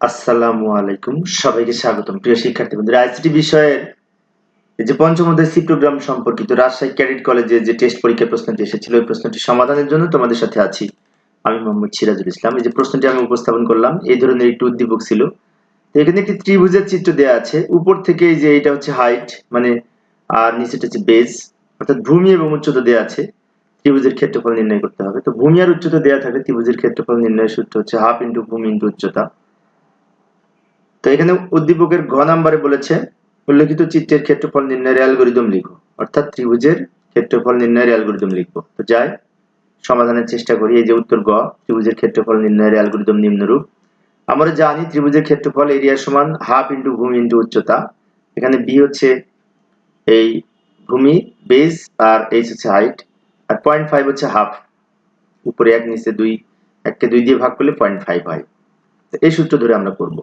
আসসালামু আলাইকুম। সবাইকে স্বাগতম। প্রিয় শিক্ষার্থী বন্ধুরা, আইসিটি বিষয়ের যে পঞ্চম অধ্যায় সি প্রোগ্রাম সম্পর্কিত রাজশাহী ক্যাডেট কলেজে যে টেস্ট পরীক্ষার প্রশ্নটি এসেছিল ওই প্রশ্নটি সমাধানের জন্য তোমাদের সাথে আছি আমি মোহাম্মদ সিরাজুল ইসলাম। এই যে প্রশ্নটি আমি উপস্থাপন করলাম, এই ধরনের একটি উদ্দীপক ছিল। এখানে একটি ত্রিভুজের চিত্র দেওয়া আছে। উপর থেকে এই যে এটা হচ্ছে হাইট মানে আর নিচেটা হচ্ছে বেস অর্থাৎ ভূমি এবং উচ্চতা দেওয়া আছে। ত্রিভুজের ক্ষেত্রফল নির্ণয় করতে হবে। তো ভূমি আর উচ্চতা দেওয়া থাকে ত্রিভুজের ক্ষেত্রফল নির্ণয়ের সূত্র হচ্ছে হাফ ইন্টু ভূমি ইন্টু উচ্চতা। তো এখানে উদ্দীপকের ঘ নাম্বারে বলেছে, উল্লেখিত চিত্রের ক্ষেত্রফল নির্ণয়ের অ্যালগোরিদম লিখো। অর্থাৎ ত্রিভুজের ক্ষেত্রফল নির্ণয়ের অ্যালগোরিদম লিখব তো যাই, সমাধানের চেষ্টা করি। এই যে উত্তর গ ত্রিভুজের ক্ষেত্রফল নির্ণয়ের অ্যালগোরিদম নিম্নরূপ। আমরা জানি ত্রিভুজের ক্ষেত্রফল এরিয়া সমান হাফ ইন্টু ভূমি ইন্টু উচ্চতা। এখানে বি হচ্ছে এই ভূমি বেস আর এইচ হচ্ছে হাইট আর পয়েন্ট ফাইভ হচ্ছে হাফ উপরে এক, নিচে দুই, এককে দুই দিয়ে ভাগ করলে পয়েন্ট ফাইভ হয়। এই সূত্র ধরে আমরা করব।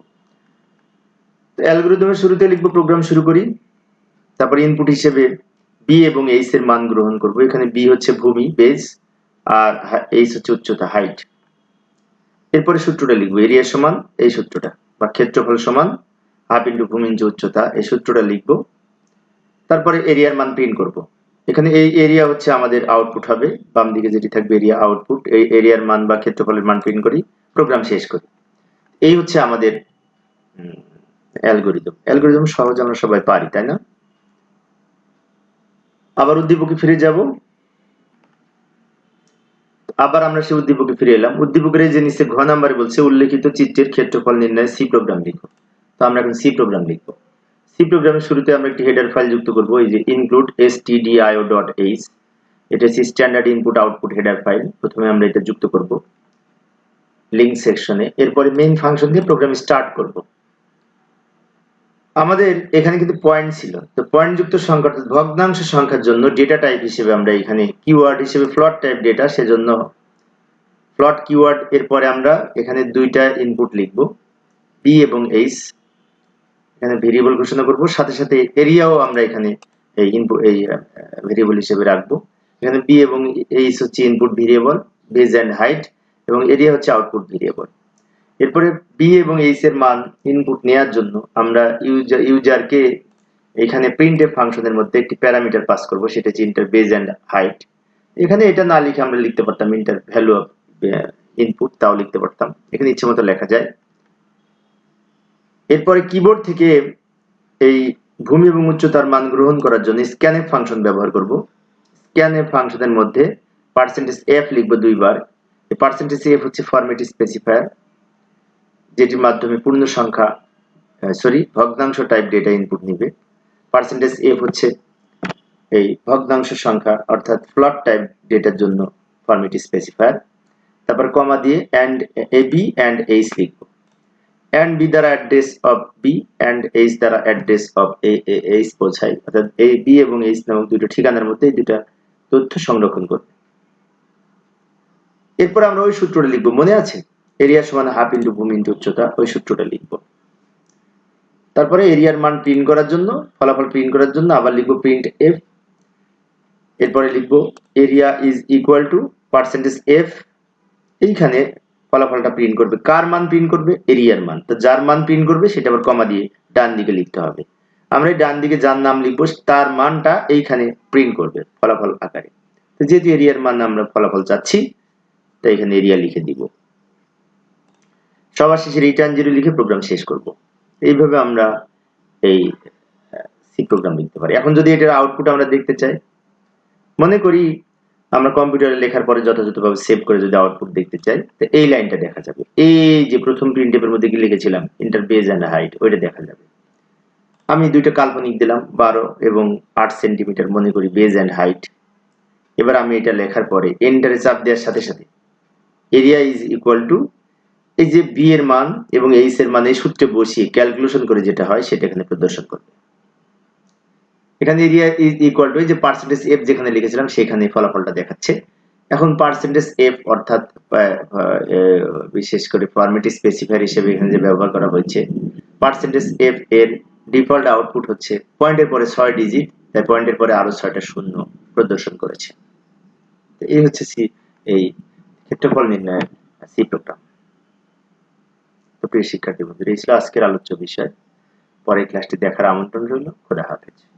অ্যালগোরিদমের শুরুতে লিখব প্রোগ্রাম শুরু করি। তারপর ইনপুট হিসেবে বি এবং এইচ এর মান গ্রহণ করব। এখানে বি হচ্ছে ভূমি বেস আর এইচ হচ্ছে উচ্চতা হাইট এরপরে সূত্রটা লিখব এরিয়া সমান, এই সূত্রটা, বা ক্ষেত্রফল সমান হাফ ইন্টু ভূমি ইন্টু উচ্চতা, এই সূত্রটা লিখব। তারপরে এরিয়ার মান প্রিন্ট করব। এখানে এই এরিয়া হচ্ছে আমাদের আউটপুট হবে। বাম দিকে যেটি থাকবে এরিয়া আউটপুট এই এরিয়ার মান বা ক্ষেত্রফলের মান প্রিন্ট করি প্রোগ্রাম শেষ করি। এই হচ্ছে আমাদের অ্যালগোরিদম। অ্যালগোরিদম সহজ আমরা সবাই পারি, তাই না? আবার উদ্দীপকে ফিরে যাব। আবার আমরা সেই উদ্দীপকে ফিরে এলাম। উদ্দীপকের যে নিচে ঘ নাম্বারে বলছে, উল্লেখিত চিত্রের ক্ষেত্রফল নির্ণয় সি প্রোগ্রাম লিখো। তো আমরা এখন সি প্রোগ্রাম লিখব। সি প্রোগ্রামের শুরুতে আমরা একটি হেডার ফাইল যুক্ত করব, এই যে ইনক্লুড stdio.h ডট এইচ এটা হচ্ছে standard input output header file প্রথমে আমরা এটা যুক্ত করব লিঙ্ক সেকশনে এরপরে মেইন ফাংশন দিয়ে প্রোগ্রাম স্টার্ট করব। আমাদের এখানে কিন্তু পয়েন্ট ছিল। তো পয়েন্ট যুক্ত সংখ্যা অর্থাৎ ভগ্নাংশ সংখ্যার জন্য ডেটা টাইপ হিসেবে আমরা এখানে কিওয়ার্ড হিসেবে ফ্লট টাইপ ডেটা সেজন্য ফ্লট কিওয়ার্ড এরপরে আমরা এখানে দুইটা ইনপুট লিখব। বি এবং এইচ এখানে ভেরিয়েবল ঘোষণা করব। সাথে সাথে এরিয়াও আমরা এখানে এই ইনপুট এই ভেরিয়েবল হিসেবে রাখব। এখানে বি এবং এইচ হচ্ছে input variable base and height এবং এরিয়া হচ্ছে আউটপুট ভেরিয়েবল এরপরে বি এবং এইচ এর মান ইনপুট নেওয়ার জন্য আমরা ইউজার ইউজারকে এখানে প্রিন্ট এফ ফাংশনের মধ্যে একটি প্যারামিটার পাস করব, সেটা হচ্ছে ইন্টার বেজ এন্ড হাইট এখানে এটা না লিখে আমরা লিখতে পারতাম ইন্টার ভ্যালু অফ ইনপুট তাও লিখতে পারতাম। এখানে ইচ্ছে মতো লেখা যায়। এরপরে কিবোর্ড থেকে এই ভূমি এবং উচ্চতার মান গ্রহণ করার জন্য স্ক্যানএফ ফাংশন ব্যবহার করব। স্ক্যানএফ ফাংশনের মধ্যে পার্সেন্টেজ এফ লিখব দুইবার। পার্সেন্টেজ এফ হচ্ছে ফরম্যাট স্পেসিফায়ার যেটির মাধ্যমে পূর্ণ সংখ্যা সরি ভগ্নাংশ টাইপ ডেটা ইনপুট নিবে। পার্সেন্টেজ এফ হচ্ছে এই ভগ্নাংশ সংখ্যা, অর্থাৎ ফ্লট টাইপ ডেটার জন্য ফরম্যাট স্পেসিফায়ার তারপর কমা দিয়ে and A B and H লিখব। অ্যান্ড বি দ্বারা address of B and H দ্বারা অ্যাড্রেস অফ এ এইচ বোঝায় অর্থাৎ এ বি এবং এইচ নামক দুটো ঠিকানার মধ্যে দুটা তথ্য সংরক্ষণ করবে। এরপর আমরা ওই সূত্রটা লিখব। মনে আছে? এরিয়া সমান হাফ ইন্টু ভূমি ইন্টু উচ্চতা, ওই সূত্রটা লিখব। তারপরে এরিয়ার মান প্রিন্ট করার জন্য, ফলাফল প্রিন্ট করার জন্য আবার লিখব প্রিন্ট এফ এরপরে লিখব area is equal to percentage F এইখানে ফলাফলটা প্রিন্ট করবে। কার মান প্রিন্ট করবে? এরিয়ার মান। তো যার মান প্রিন্ট করবে, সেটা আবার কমা দিয়ে ডান দিকে লিখতে হবে। আমরা এই ডান দিকে যার নাম লিখব, তার মানটা এইখানে প্রিন্ট করবে, ফলাফল আকারে। তো যেহেতু এরিয়ার মান আমরা ফলাফল চাচ্ছি, তাই এখানে এরিয়া লিখে দিব। সবার শেষে রিটার্ন জিরো লিখে প্রোগ্রাম শেষ করব। এইভাবে আমরা এই সি প্রোগ্রাম লিখতে পারি। এখন যদি এটার আউটপুট আমরা দেখতে চাই, মনে করি আমরা কম্পিউটারে লেখার পরে যথাযথভাবে সেভ করে যদি আউটপুট দেখতে চাই, তো এই লাইনটা দেখা যাবে। এই যে প্রথম প্রিন্টেপের মধ্যে কি লিখেছিলাম? ইন্টার বেজ অ্যান্ড হাইট ওইটা দেখা যাবে। আমি দুইটা কাল্পনিক দিলাম, বারো এবং আট সেন্টিমিটার মনে করি বেজ অ্যান্ড হাইট এবার আমি এটা লেখার পরে এন্টারে চাপ দেওয়ার সাথে সাথে এরিয়া ইজ ইকুয়াল টু এই যে বি এর মান এবং এইচ এর মান এই সূত্রে বসিয়ে ক্যালকুলেশন করে যেটা হয় সেটা এখানে প্রদর্শন করবে। এখানে এরিয়া ইজ ইকুয়াল টু যে পার্সেন্টেজ এফ যেখানে লিখেছিলাম সেখানে ফলাফলটা দেখাচ্ছে। এখন পার্সেন্টেজ এফ অর্থাৎ বিশেষ করে ফরম্যাট স্পেসিফায়ার হিসেবে এখানে যে ব্যবহার করা হয়েছে পার্সেন্টেজ এফ এর ডিফল্ট আউটপুট হচ্ছে পয়েন্টের পরে ছয় ডিজিট তাই পয়েন্টের পরে আরও ছয়টা শূন্য প্রদর্শন করেছে। এই হচ্ছে সি এই ক্ষেত্রফল নির্ণয়ের সি প্রোগ্রাম প্রিয় শিক্ষার্থী বন্ধুরা, এই ছিল আজকের আলোচ্য বিষয়। পরের ক্লাসটি দেখার আমন্ত্রণ রইল। খোদা হাফেজ।